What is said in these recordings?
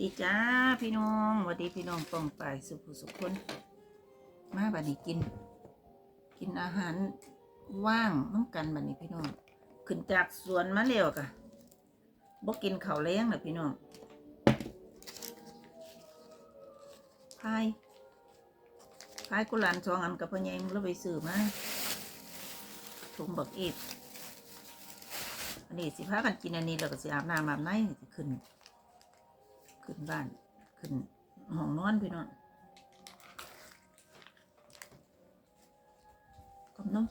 ดีจ้าพี่น้องสวัสดีพี่น้องป้องไปายสุขสุขคนมาบัดนี้กิน กินอาหารว่างน้ำกันบัดนี้พี่น้องขึ้นจากสวนมาแล้วกะบ่กินข้าวแล้งนะพี่น้องพายพายกุหลานสองอันกับพ่อใหญ่มึงแล้วไปซื้อมาถุงบักเอ็ดอันนี้สิพากันกินอันนี้แล้วก็สิอาบน้ำอาบในสิขึ้น ขึ้นบ้าน ขึ้นห้องนอนพี่น้องกับน้อง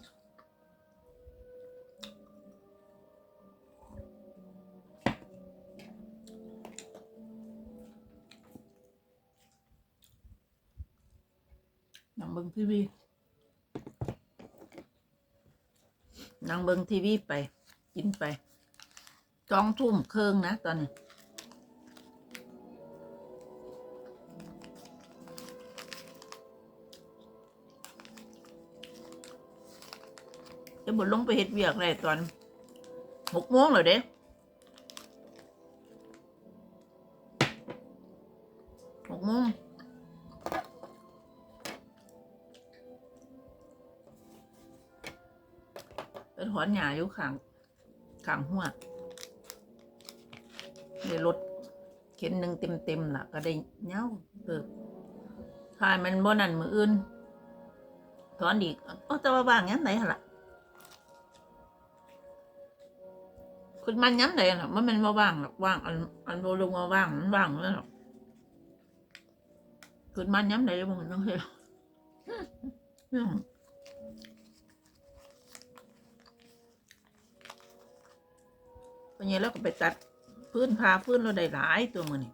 นั่งเบิงทีวีนั่งเบิงทีวีไป กินไปสองทุ่มเครึ่องนะตอนนี้ จะบุญลงไปเฮ็ดเวียกเลยตอนหกโมงเลยเด้หกโมงเป็นหอนหยาอยู่ข้างข้างหัวในรถเข็นหนึ่งเต็มๆล่ะ ก็ได้เหย้าเติบทายมันบ่นั่นมืออื่นถอนอีกอ้าแต่ว่าว่างยังไหนล่ะ คุณมันย้ำไหนหรอกมันมันมาว่างหรอกว่างอันอันโบลงมาว่างมันว่างแล้วหรอกคุณมันย้ำเลยมันต้องเห็นพอเนี้แล้วก็ไปตัดพื้นพาพื้นเราได้หลายตัวมือนี่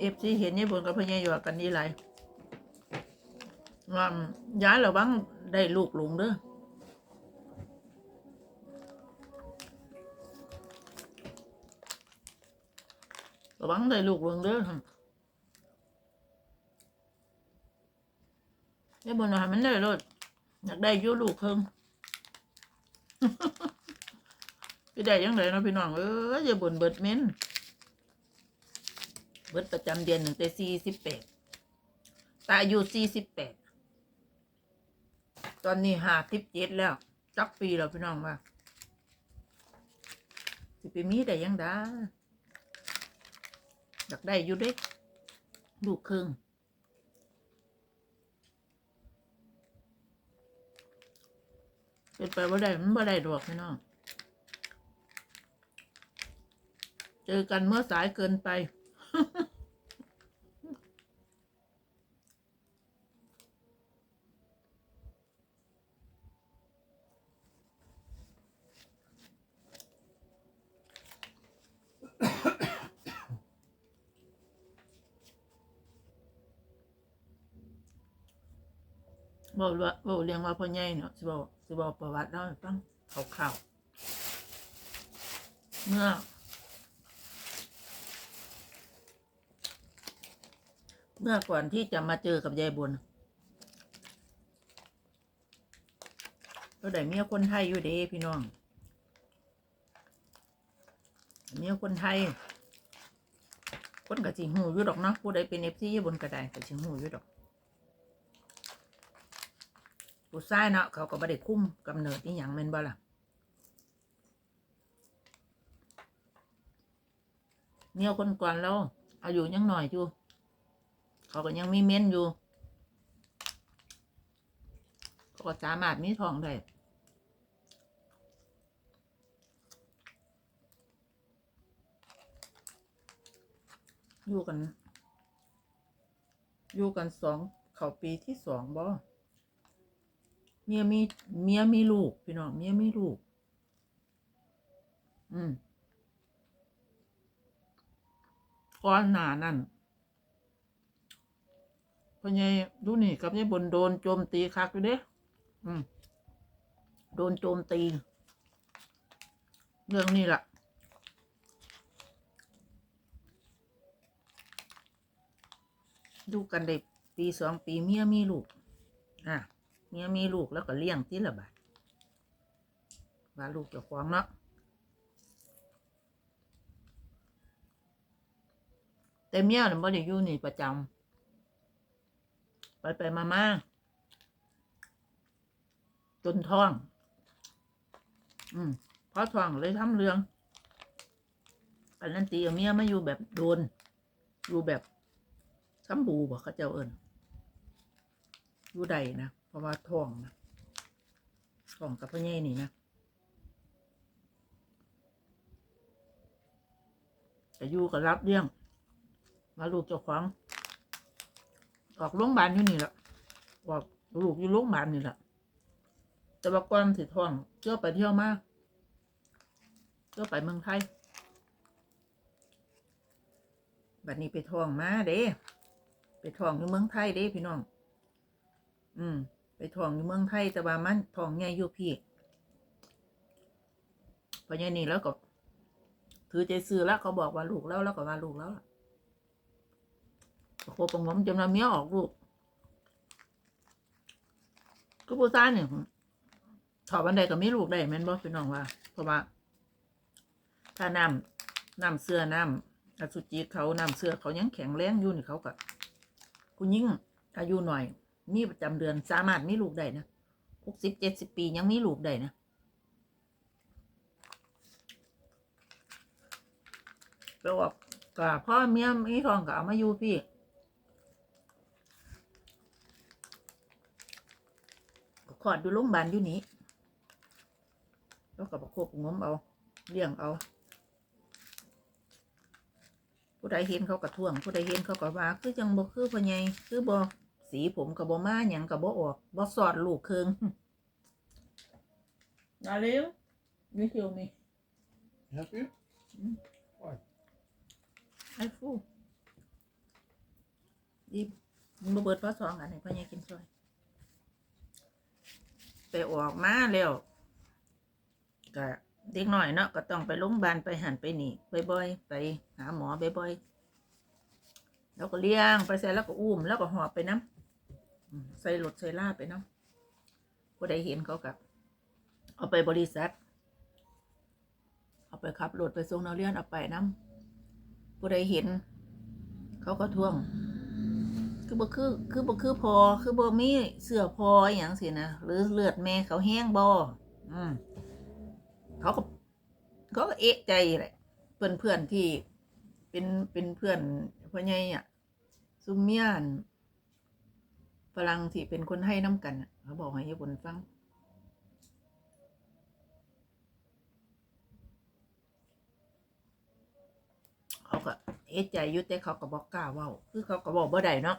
เอฟซีเห็นยี่บนกับพญายอกันนี่ไรว่าย้ายระวังได้ลูกหลงเด้อระวังได้ลูกหลงเด้อไอ้บนว่าให้มันได้รถอยากได้อยูลูกเพิ่งพี่ได้ยังไงนาะพี่น้องเอออย่าบ่นเบิดเม้น เบิดประจำเดือนหนึ่งแต่สี่สิบแปดตาอายุสี่สิบแปดตอนนี้ห้าสิบเจ็ดแล้วจักปีแล้วพี่น้องว่าสิไปมีได้ยังด้อยากได้อยู่เด็กลูกครึ่งเป็นไปว่าได้มันบ่ได้ดอกพี่น้อง เจอกันเมื่อสายเกินไป บอกว่าบอกเรียงว่าพ่อใหญ่เนาะสิบอกสิบอกประวัติเล่าให้ฟังคร่าวเมื่อเมื่อก่อนที่จะมาเจอกับยายบุญก็ได้เมียคนไทยอยู่เด้พี่น้องเมียคนไทย คนกะจิหูอยู่ดอกเนาะผู้ใดเป็นเอฟซียายบุญก็ได้กะจิหูอยู่ดอก ผู้ชายเนาะเขาก็บ่ได้คุ้มกำเนิดนี่หยังแม่นบ่ล่ะเนี่ยคนก่อนเราอายุยังหน่อยอยู่ เขาก็ยังมีเม้นอยู่ เขาก็สามารถมีทองได้อยู่กัน อยู่กันสอง เขาปีที่สองบ่ เมียมีเมียมีลูกพี่น้องเมียมีลูก อืมก่อนหนานั่นพ่อใหญ่ดูนี่กับยายบนโดนโจมตีคักอยู่เด้อืมโดนโจมตี เรื่องนี้ล่ะดูกันได้ปีสองปีเมียมีลูก อะ เมียมีลูกแล้วก็เลี้ยงที่ละบาทว่าลูกเจ้าของเนาะแต่เมียน่ะบ่ได้อยู่นี่ประจำไปไปมามาจนท้อง อืมเพราะท้องเลยทำเรื่องอันนั้นตีเอเมียมาอยู่แบบโดน อยู่แบบซ้ำบูบ่เขาเจ้าเอิญอยู่ใดนะ เพราะว่าท้องนะท้องกับพ่อใหญ่นี่นะแต่อยู่กับรับเลี้ยง มาลูกเจ้าของออกโรงพยาบาลอยู่นี่แหละออกลูกอยู่โรงพยาบาลนี่แหละแต่ว่าก่อนสิท้องเที่ยวไปเที่ยวมาเที่ยวไปเมืองไทยบัดนี้ไปท้องมาเด้ ไปท้องอยู่เมืองไทยเด้พี่น้อง อืม ไปท้องอยู่เมืองไทยแต่ว่ามันท้องใหญ่อยู่พี่พอใหญ่นี่แล้วก็ถือใจซื้อแล้วเขาบอกว่าลูกแล้วแล้วก็ว่าลูกแล้วโคปงมจนมาเมียออกลูกก็ผู้ชายเนี่ยถอดบันไดก็มีลูกได้แม่นบ่พี่น้องว่า เพราะว่า ถ้าน้ำน้ำเสื้อน้ำอสุจิเขาน้ำเสื้อเขายังแข็งแรงอยู่นี่เขาก็คุณยิ่งอายุหน่อย มีประจำเดือนสามารถมีลูกได้นะหกสิบเจ็ดสิบปียังมีลูกได้นะแปลว่าก็พ่อเมียมีทองก็เอามาอยู่พี่ขอดูโรงพยาบาลอยู่นี้แล้วก็ประคบงมเอาเลี้ยงเอา ผู้ใดเห็นเขากระท่วง ผู้ใดเห็นเขาก็ว่า คือจังบ่คือพ่อใหญ่คือบ่ สีผมกับบ่มาหยังกับบ่ออกบ่สอดลูกเคืองนาเร็วนี่คิวมี Have you? Mm. Why? ไอ้ฟูดิมึงบ่เบิดพอสองอันให้พ่อใหญ่กินซอยไปออกมาแล้วก็เด็กหน่อยเนาะก็ต้องไปโรงพยาบาลไปหันไปนี่บ่อยๆไปหาหมอบ่อยๆแล้วก็เลี้ยงไปใส่แล้วก็อุ้มแล้วก็หอบไปน้ำอืม ใส่รถใส่ลาไปเน้ำผู้ใดเห็นเขากับ เอาไปบริษัท เอาไปขับรถไปส่งนักเรียนเอาไปน้ำผู้ใดเห็น เขาก็ท่วง คือบ่คือ คือบ่คือพอ คือบ่มีเสื้อพออย่างสินะหรือเลือดแม่เขาแห้งบ่อืมเขาก็เขาก็เอะใจแหละเพื่อนเพื่อนที่เป็นเป็นเพื่อนพ่อใหญ่อะซุมเมียน ฝรั่งที่เป็นคนให้น้ำกันเขาบอกให้ญี่ปุ่นฟังเขาก็เอะใจยุต่เขาก็บอกกล้าว้าคือเขาก็บอกบ่ได้เนาะ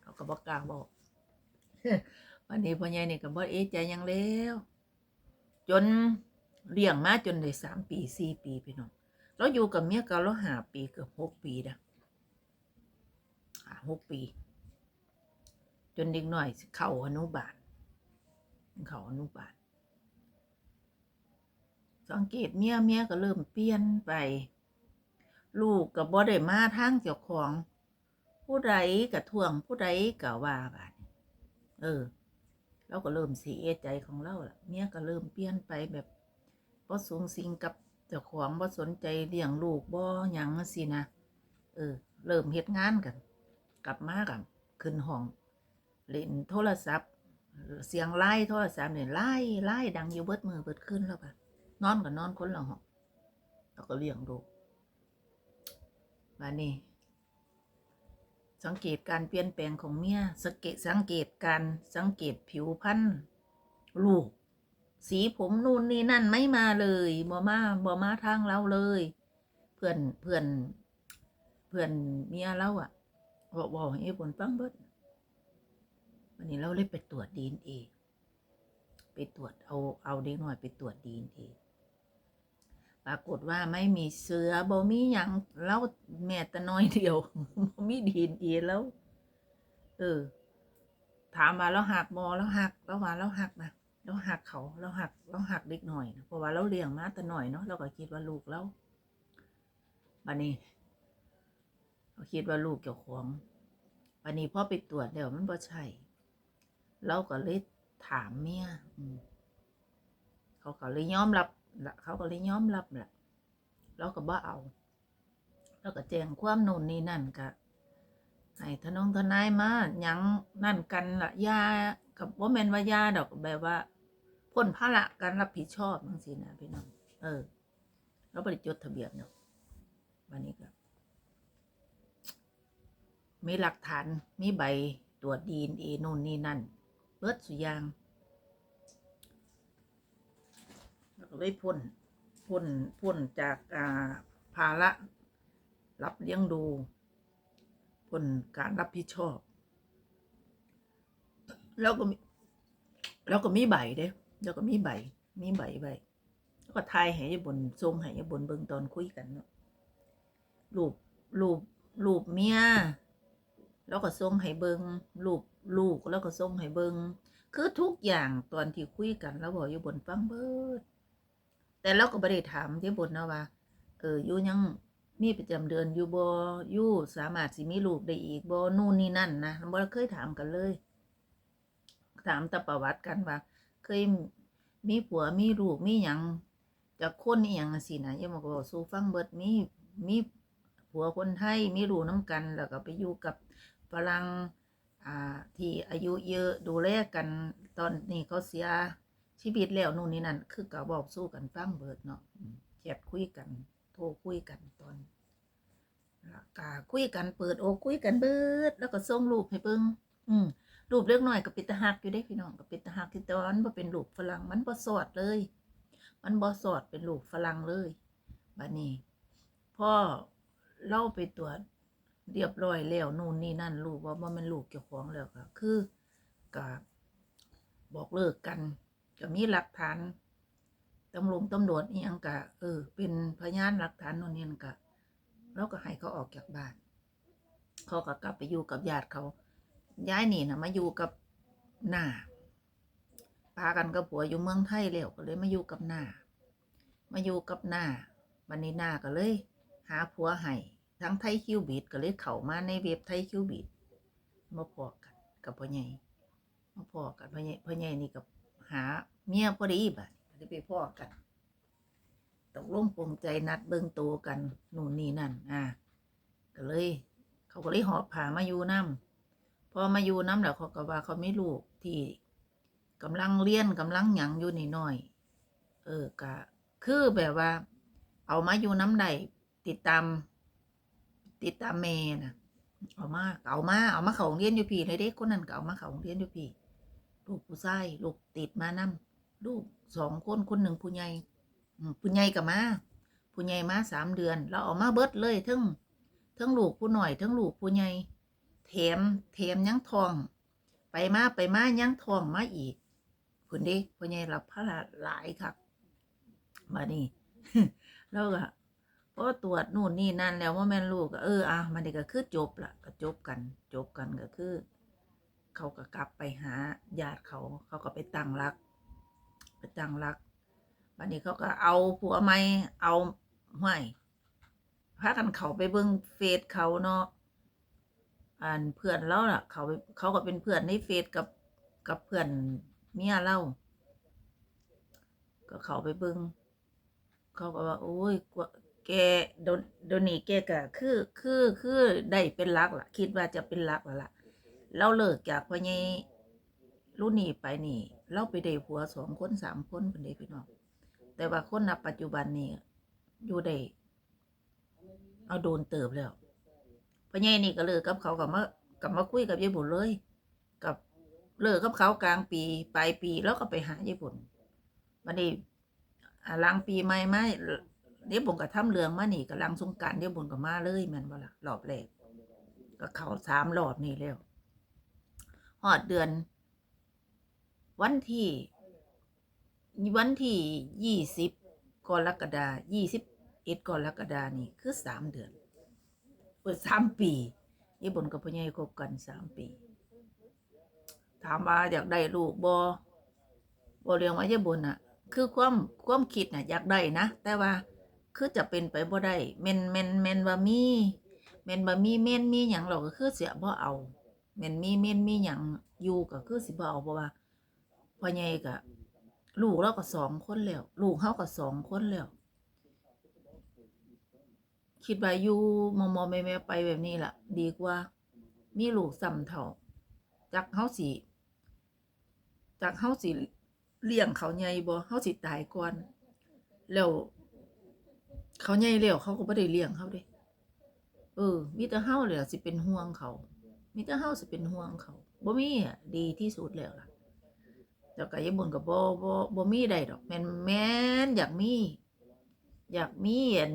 เขาก็บอกกล้าบอกวันนี้พ่อใหญ่นี่ก็บ่เอะใจยังแล้ว จนเลี้ยงมาจนได้สามปีสี่ปีพี่น้องเราอยู่กับเมียเก่าเราหาปีเกือบหกปีนะหาหกปี จนเด็กหน่อยเข้าอนุบาลเข้าอนุบาลสังเกตเมียเมียก็เริ่มเปลี่ยนไป ลูกกับบ่ได้มาทางเจ้าของ ผู้ใดกับท่วงผู้ใดกับว่าบาดนี้เออเราก็เริ่มเสียใจของเราล่ะเมียก็เริ่มเปลี่ยนไปแบบบ่สูงสิงกับเจ้าของบ่สนใจเลี้ยงลูกบ่หยังสินะเออ เริ่มเฮ็ดงานกัน กลับมากับขึ้นห้อง เล่นโทรศัพท์ เสียงไล่โทรศัพท์เนี่ยไล่ไล่ดังอยู่เบิดมือเบิดขึ้นแล้วปะนอนก็นอนคนละห้องเราก็เลี้ยงลูมานี่สังเกตการเปลี่ยนแปลงของเมียสังเกตสังเกตการสังเกตผิวพรรณลูก สีผมนู่นนี่นั่นไม่มาเลยบ่มาบ่มาทางเราเลย เพื่อนเพื่อนเพื่อนเมียเราอะบอกบอกให้บนฟังเบิด วันนี้เราเลยไปตรวจดีเอ็นเอไปตรวจเอาเอาเด็กหน่อยไปตรวจดีเอ็นเอปรากฏว่าไม่มีเสือบ่มีหยังเล่าแม่แต่น้อยเดียวบ่มีดีเอ็นเอแล้ว เออ ถามมาแล้วหักบอแล้วหักแล้วว่าแล้วหักนะแล้วหักเขาแล้วหักแล้วหักเด็กหน่อยเพราะว่าเราเลี้ยงมาแต่หน่อยเนาะเราก็คิดว่าลูกเราบันนี้เราคิดว่าลูกเจ้าของบันนี้พอไปตรวจแล้วมันบ่ใช่ เราก็เลยถามเมียเขาก็เลยยอมรับเขาก็เลยยอมรับแหละเราก็บ่เอาเราก็แจ้งความโน่นนี่นั่นกะให้ทนงทนายมายังนั่นกันละยากับว่าแมนว่ายาดอกแบบว่าพ้นภาระการรับผิดชอบจังซี่นะพี่น้องเออเราบริจดทะเบียนเนาะวันนี้ก็มีหลักฐานมีใบตรวจดีเอนู่นนี่นั่น เบิดสุยางแล้วก็เลยพ้นพ้นพ้นจากอ่าภาระรับเลี้ยงดูผลการรับผิดชอบ แล้วก็มีแล้วก็มีใบเด้แล้วก็มีใบ มีใบใบแล้วก็ทายให้ยายบนทรงให้ยายบนเบิ่งตอนคุยกันเนาะรูปรูปรูปเมียแล้วก็ส่งให้เบิงรูป ลูกแล้วก็ส่งให้เบิงคือทุกอย่างตอนที่คุยกันแล้วบอกอยู่บนฟังเบิด แต่เราก็ไม่ได้ถามที่บนนะว่า เอออยู่ยังมีประจำเดือนอยู่บ่อยู่สามารถสิมีลูกได้อีกบ่นู่นนี่นั่นนะบ่เคยถามกันเลย ถามต่ประวัติกันว่า เคยมีผัวมีลูกมีหยังจากคนอีหยังจังซี่นะยังบอกว่าสู่ฟังเบิดมีมีผัวคนไทยมีลูกน้ำกัน แล้วก็ไปอยู่กับฝรั่ง ที่อายุเยอะดูแลกันตอนนี้เขาเสียชีวิตแล้วนู่นนี่นั่นคือก็บอกสู้กันฟังเบิดเนาะแชทคุยกันโทรคุยกันตอนก็คุยกันเปิดโอคุยกันเบิด แล้วก็ส่งรูปให้เบิ่งอืมรูปเล็กน้อยก็เป็นตาหักอยู่เด้พี่น้องก็เป็นตาหักที่ต่ว่ามันเป็นรูปฝรั่งมันบ่สอดเลย มันบ่สอดเป็นรูปฝรั่งเลยบัดนี้พ่อเล่าไปตรวจ เรียบร้อยแล้วนู่นนี่นั่นรูปว่าบ่แม่นลูกเจ้าของแล้วก็คือก็บอกเลิกกันก็มีหลักฐานตำรวจตำรวจนี่ยังกะเออ เป็นพยานหลักฐานโน่นนี่นั่นกะแล้วก็ให้เขาออกจากบ้านเขาก็กลับไปอยู่กับญาติเขาย้ายหนีนะมาอยู่กับหน้าปากันกับผัวอยู่เมืองไทยแล้วก็เลยมาอยู่กับหน้ามาอยู่กับหน้าบันนี้หน้าก็เลย หาผัวให้ ทั้งไทยคิวบิดก็เลยเข้ามาในเว็บไทยคิวบิดมาพอกันกับพ่อใหญ่มาพอกันพ่อใหญ่พ่อใหญ่นี่กับหาเมียพอดีบัดได้ไปพ่อกันตกลงปลงใจนัดเบิ่งโตวกันนู่นนี่นั่น อ่าก็เลย เขาก็เลยหอบผ่ามาอยู่น้ำพอมาอยู่น้ำแล้วเขาก็ว่าเขาไม่ลูกที่กำลังเรียนกำลังหยังอยู่นี่น้อย เออกะคือแบบว่า เอามาอยู่น้ำใดติดตาม ติดตามเมนะเอามาเอามาเอามาเขาโรงเรียนอยู่พี่เลยเด็กคนนั้นก็เอามาเขาโรงเรียนอยู่พี่ลูกผู้ชายลูกติดมานํลูกสองคนคนหนึ่งผู้ใหญ่ผู้ใหญ่กับมาผู้ใหญ่มาสามเดือน เราเอามาเบิดเลยทั้งทั้งลูกผู้หน่อยทั้งลูกผู้ใหญ่แถมแถมยังทอง ไปมาไปมายังทองมาอีกคุณด็กผู้ใหญ่รับพระหลายครับมานี่แล้วก็ พอตรวจนู่นนี่นั่นแล้วว่าแม่ลูกก็เอออะมันนี่ก็คือจบละก็จบกันจบกันก็คือ เขาก็กลับไปหาญาติเขาเขาก็ไปตั้งรัก ไปตั้งรักวันนี้เขาก็เอาผัวใหม่เอาห้วยพากันเขาไปเบิ่งเฟซเขาเนาะอันเพื่อนเราล่ะ เขาเขาก็เป็นเพื่อนในเฟซกับกับเพื่อนเมียเราก็เขาไปเบิ่งเขาก็ว่าโอ้ย แกโดนโดนนี่แกก็คือคือคือได้เป็นรักล่ะ คิดว่าจะเป็นรักแล้วล่ะเราเลิกจากพ่อใหญ่รุ่นนี้ไปนี่ เราไปได้ผัวสองคนสามคนเป็นเด้พี่น้องแต่ว่าคนนับปัจจุบันนี่อยู่ได้เอาโดนเติบแล้วพ่อใหญ่นี่ก็เลิกกับเขากับมากับมาคุยกับยายบุญเลย กับเลิกกับเขากลางปีปลายปีแล้วก็ไปหายายบุญวันนี้อ่าหลังปีใหม่มา เดี๋ยวบนก็ทำเรืองมานี่กํลังสงการเดี๋ยวบนก็มาเลยแม่นบ่ล่ะรอบแรกก็เข้าสามรอบนี่แล้วฮอดเดือน วันที่วันที่ยี่สิบกรกฎายี่สิบเอ็ดกรกฎานี่คือสามเดือนเปิดสามปียี่บนกับพ่อใหญ่คบกันสามปี ถามว่าอยากได้ลูกบอบอเรียงว่ายี่บนอะคือความความคิดน่ะอยากได้นะ แต่ว่า คือจะเป็นไปบ่ได้แม่นแม่นแม่นว่ามีแม่นบ่มีแม่นมีหยังเราก็คือเสียบ่เอาแม่นมีแม่นมีหยังอยู่ก็คือสิบ่เอาเพราะว่าพ่อใหญ่ก็ลูกเราก็สองคนแล้วลูกเฮาก็สองคนแล้วคิดว่าอยู่มอมอแม่แม่ไปแบบนี้ล่ะ ดีกว่า มีลูกซ้ำเท่าจักเฮาสิจักเฮาสิเลี้ยงเขาใหญ่บ่เฮาสิตายก่อนแล้ว เขาใหญ่แล้วเขาก็บ่ได้เลี้ยงเขาเด้เออมีแต่เฮาเลยสิเป็นห่วงเขามีแต่เฮาสิเป็นห่วงเขาบ่มีอะดีที่สุดแล้วล่ะแต่ก็อย่าบ่นก็บ่บ่บ่มีได้ดอกแม่นแม่นอยากมี อยากมีอัน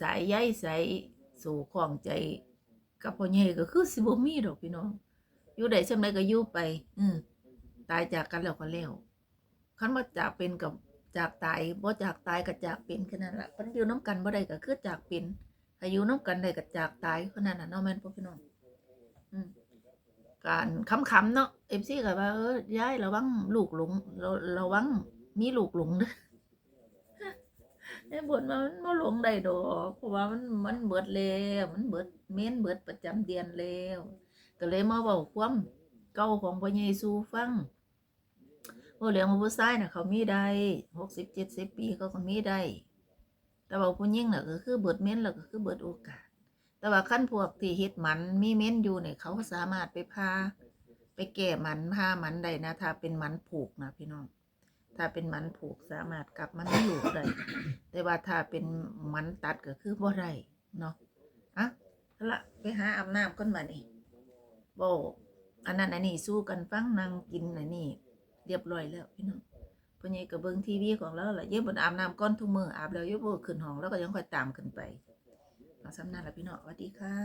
สายใยสายสู่ของใจกับพ่อใหญ่ก็คือสิบ่มีดอกพี่น้อง อยู่ได้ซำใดก็อยู่ไป อือตายจากกันแล้วก็แล้วคันว่าจากเป็นกับ จากตายบ่จากตายก็จากเป็นแค่นั้นละคันอยู่นํกันบ่ได้ก็คือจากเป็นถ้าอยู่นํกันได้ก็จากตายเท่านั้นน่ะเนาะแม่นบ่อพี่น้องอืมการคำๆเนาะ MC ก็ว่าเออยายระวังลูกหลงระระวังมีลูกหลงเด้อไอ้บทมันบ่หลงได้ดอกเพราะว่ามันมันเบิดแล้วมันเบิดเม้นเบิดประจำเดือนแล้วก็เลยมาเว้าความเก่าของพ่อใหญ่สู่ฟัง ว่าเรื่องของผู้ชายน่ะเขามีได้60 70ปีเขาก็มีได้ แต่ว่าผู้หญิงน่ะก็คือเบิดเม้นแล้วก็คือเบิดโอกาส แต่ว่าคันพวกที่เฮ็ดมันมีเม้นอยู่เนี่ยเขาสามารถไปพาไปแก้หมันพามันได้นะ ถ้าเป็นมันผูกนะพี่น้อง ถ้าเป็นมันผูกสามารถกลับมันไม่อยู่ได้ แต่ว่าถ้าเป็นมันตัดก็คือบ่ได้เนาะอะละไปหาอาบน้ำก่อนมานี่บ่อันนั้นอันนี้สู้กันฟังนั่งกินอันนี้ เรียบร้อยแล้วพี่น้องพ่อใหญ่ก็เบิ้งทีวีของเราล่ะเย็บบนอาบน้ำก้อนทุกมื้ออาบแล้วเย็บบ่ขึ้นห้องแล้วก็ยังค่อยตามขึ้นไปเอาซ้ำนั่นล่ะพี่น้องสวัสดีค่ะ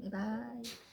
บ๊ายบาย